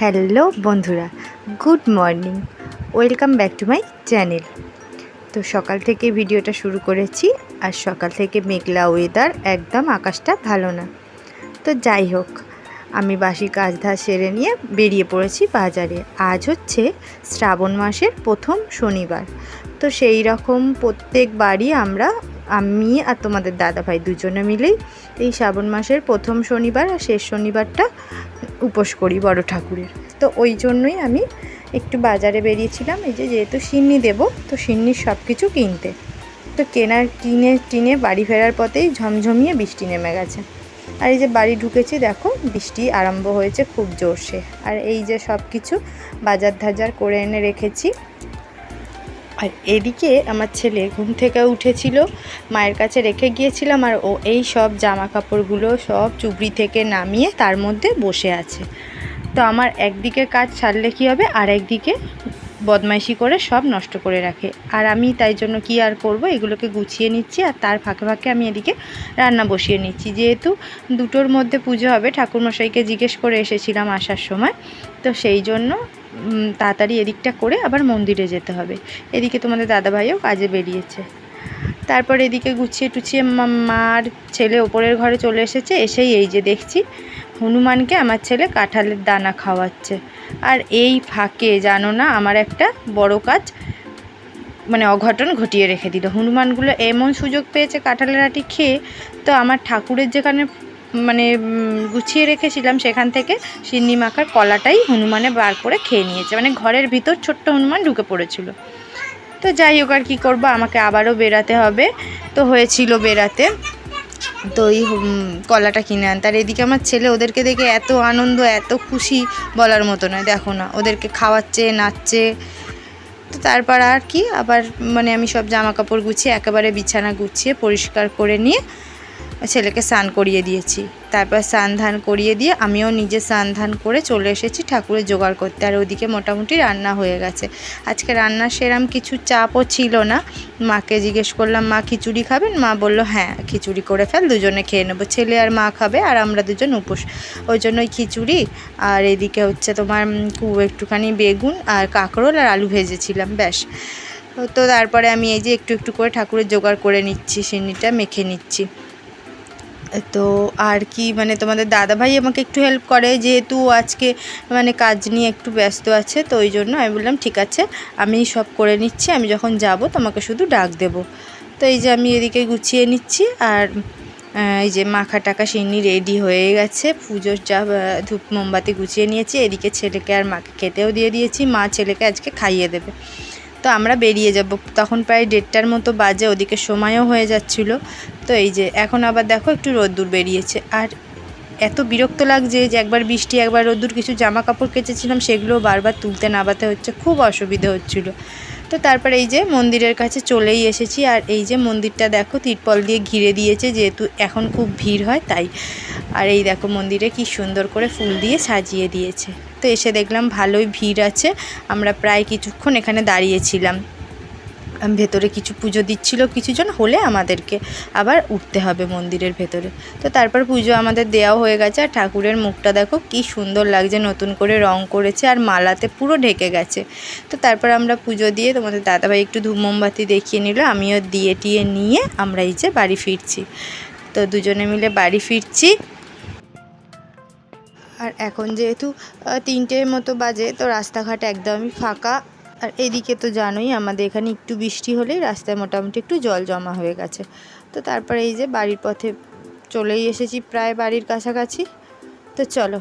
Hello বন্ধুরা, good morning, welcome back to my channel. তো সকাল থেকে ভিডিওটা শুরু করেছি, আর সকাল থেকে মেঘলা ওয়েদার একদম আকাশটা ভালো না। তো যাই হোক, আমি বাসি কাজ ধাজ সেরে নিয়ে বেরিয়ে পড়েছি বাজারে। আজ হচ্ছে শ্রাবণ মাসের প্রথম শনিবার। তো সেই রকম প্রত্যেকবারই আমরা, আমি আর তোমাদের দাদাভাই দুজনে মিলেই এই শ্রাবণ মাসের প্রথম শনিবার আর শেষ শনিবারটা উপোস করি বড় ঠাকুরের। তো ওই জন্যই আমি একটু বাজারে বেরিয়েছিলাম, এই যে যেহেতু সিন্নি দেব, তো সিন্নির সব কিছু কিনতে। তো কেনার, কিনে, টিনে বাড়ি ফেরার পথেই ঝমঝমিয়ে বৃষ্টি নেমে গেছে। আর এই যে বাড়ি ঢুকেছি, দেখো, বৃষ্টি আরম্ভ হয়েছে খুব জোরসে। আর এই যে সব কিছু বাজার ধাজার করে এনে রেখেছি আর এদিকে আমার ছেলে ঘুম থেকে উঠেছিল, মায়ের কাছে রেখে গিয়েছিলাম আর ও এই সব জামা কাপড়গুলো সব চুবড়ি থেকে নামিয়ে তার মধ্যে বসে আছে। তো আমার একদিকে কাজ ছাড়লে কী হবে? আর একদিকে বদমাইশি করে সব নষ্ট করে রাখে। আর আমি তাই জন্য কি আর করব? এগুলোকে গুছিয়ে নিচ্ছি আর তার ফাঁকে ফাঁকে আমি এদিকে রান্না বসিয়ে নিচ্ছি। যেহেতু দুটোর মধ্যে পুজো হবে, ঠাকুরমশাইকে জিজ্ঞেস করে এসেছিলাম আসার সময়। তো সেই জন্য তাড়াতাড়ি এদিকটা করে আবার মন্দিরে যেতে হবে। এদিকে তোমাদের দাদাভাইও কাজে বেরিয়েছে। তারপর এদিকে গুছিয়ে টুছিয়ে মা- মার ছেলে ওপরের ঘরে চলে এসেছে। এসেই এই যে দেখছি হনুমানকে আমার ছেলে কাঁঠালের দানা খাওয়াচ্ছে। আর এই ফাঁকে, জানো না, আমার একটা বড় কাজ মানে অঘটন ঘটিয়ে রেখে দিল। হনুমানগুলো এমন সুযোগ পেয়েছে কাঁঠালের আটি খেয়ে, তো আমার ঠাকুরের যেখানে মানে গুছিয়ে রেখেছিলাম সেখান থেকে সিন্নি মাখার কলাটাই হনুমানে বার করে খেয়ে নিয়েছে। মানে ঘরের ভিতর ছোট্ট হনুমান ঢুকে পড়েছিল। তো যাই হোক আর কী করব, আমাকে আবারও বেরাতে হবে। তো হয়েছিল বেরাতে তো এই কলাটা কিনে আন তার এদিকে আমার ছেলে ওদেরকে দেখে এত আনন্দ, এত খুশি বলার মতো নয়। দেখো না, ওদেরকে খাওয়াচ্ছে, নাচছে। তো তারপর আর কি, আবার মানে আমি সব জামা কাপড় গুছিয়ে একেবারে বিছানা গুছিয়ে পরিষ্কার করে নিয়ে ছেলেকে স্নান করিয়ে দিয়েছি। তারপর স্নান ধান করিয়ে দিয়ে আমিও নিজে স্নান ধান করে চলে এসেছি ঠাকুরের জোগাড় করতে। আর ওদিকে মোটামুটি রান্না হয়ে গেছে। আজকে রান্নার সেরাম কিছু চাপও ছিল না। মাকে জিজ্ঞেস করলাম, মা খিচুড়ি খাবেন? মা বলল হ্যাঁ খিচুড়ি করে ফেল, দুজনে খেয়ে নেব। ছেলে আর মা খাবে আর আমরা দুজন উপোস। ওই জন্য ওই খিচুড়ি আর এদিকে হচ্ছে তোমার একটুখানি বেগুন আর কাঁকরোল আর আলু ভেজেছিলাম, ব্যাস। তো তারপরে আমি এই যে একটু একটু করে ঠাকুরের জোগাড় করে নিচ্ছি সিন্নিটা মেখে নিচ্ছি। তো আর কি মানে তোমাদের দাদাভাই আমাকে একটু হেল্প করে, যেহেতু আজকে মানে কাজ নিয়ে একটু ব্যস্ত আছে, তো ওই জন্য আমি বললাম, ঠিক আছে, আমি সব করে নিচ্ছি, আমি যখন যাব তোমাকে শুধু ডাক দেব। তো এই যে আমি এদিকে গুছিয়ে নিচ্ছি, আর এই যে মাখা টাকা সিন্নি রেডি হয়ে গেছে পুজোর যা ধূপ মোমবাতি গুছিয়ে নিয়েছি, এদিকে ছেলেকে আর মাকে খেতেও দিয়ে দিয়েছি, মা ছেলেকে আজকে খাইয়ে দেবে। তো আমরা বেরিয়ে যাব। তখন প্রায় দেড়টার মতো বাজে, ওদিকে সময়ও হয়ে যাচ্ছিল। তো এই যে, এখন আবার দেখো একটু রোদ্দুর বেরিয়েছে। আর এত বিরক্ত লাগছে যে একবার বৃষ্টি, একবার রোদ্দুর, কিছু জামা কাপড় কেচেছিলাম সেগুলো বারবার তুলতে নাবাতে হচ্ছে, খুব অসুবিধে হচ্ছিল। তো তারপরে এই যে, মন্দিরের কাছে চলেই এসেছি। আর এই যে, মন্দিরটা দেখো, তিরপল দিয়ে ঘিরে দিয়েছে, যেহেতু এখন খুব ভিড় হয়, তাই। আর এই দেখো, মন্দিরে কি সুন্দর করে ফুল দিয়ে সাজিয়ে দিয়েছে। তো এসে দেখলাম ভালোই ভিড় আছে। আমরা প্রায় কিছুক্ষণ এখানে দাঁড়িয়েছিলাম। ভেতরে কিছু পুজো দিচ্ছিল কিছুজন হলে আমাদেরকে। আবার উঠতে হবে মন্দিরের ভেতরে। তো তারপর পুজো আমাদের দেওয়াও হয়ে গেছে। আর ঠাকুরের মুখটা দেখো, কি সুন্দর লাগছে, নতুন করে রং করেছে আর মালাতে পুরো ঢেকে গেছে। তো তারপর আমরা পুজো দিয়ে তোমাদের দাদাভাই একটু ধূপ মোমবাতি দেখিয়ে নিল। আমিও দিয়ে টিয়ে নিয়ে আমরা এই যে বাড়ি ফিরছি। তো দুজনে মিলে বাড়ি ফিরছি। আর এখন যেহেতু তিনটের মতো বাজে, তো রাস্তাঘাট একদমই ফাঁকা। আর এদিকে তো জানোই, আমাদের এখানে একটু বৃষ্টি হলে রাস্তায় মোটামুটি একটু জল জমা হয়ে গেছে। তো তারপরে এই যে বাড়ির পথে চলেই এসেছি, প্রায় বাড়ির কাছাকাছি। তো চলো।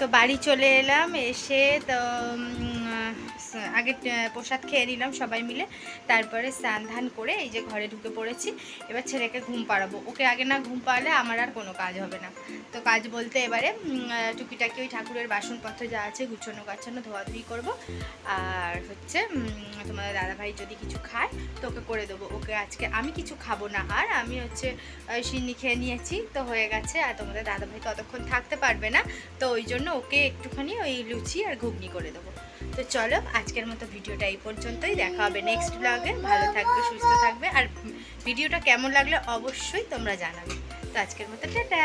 তো বাড়ি চলে এলাম, এসে তো আগে প্রসাদ খেয়ে নিলাম সবাই মিলে। তারপরে স্নান ধান করে এই যে ঘরে ঢুকে পড়েছি। এবার ছেলেকে ঘুম পাড়াবো। ওকে আগে না ঘুম পাড়ালে আমার আর কোনো কাজ হবে না। তো কাজ বলতে এবারে টুকিটাকি ওই ঠাকুরের বাসনপত্র যা আছে গুছানো গাছানো ধোয়াধুয়ি করব। আর হচ্ছে তোমাদের দাদাভাই যদি কিছু খায়, তো ওকে করে দেবো। ওকে আজকে আমি কিছু খাব না। আর আমি হচ্ছে সিন্নি খেয়ে নিয়েছি, তো হয়ে গেছে। আর তোমাদের দাদাভাই ততক্ষণ থাকতে পারবে না। তো ওই জন্য ওকে একটুখানি ওই লুচি আর ঘুগনি করে দেবো। তো চলো আজকের মতো ভিডিওটা এই পর্যন্তই। দেখা হবে নেক্সট ব্লগে ভালো থাকবে, সুস্থ থাকবে। আর ভিডিওটা কেমন লাগলে অবশ্যই তোমরা জানাবে। তো আজকের মতো টাটা।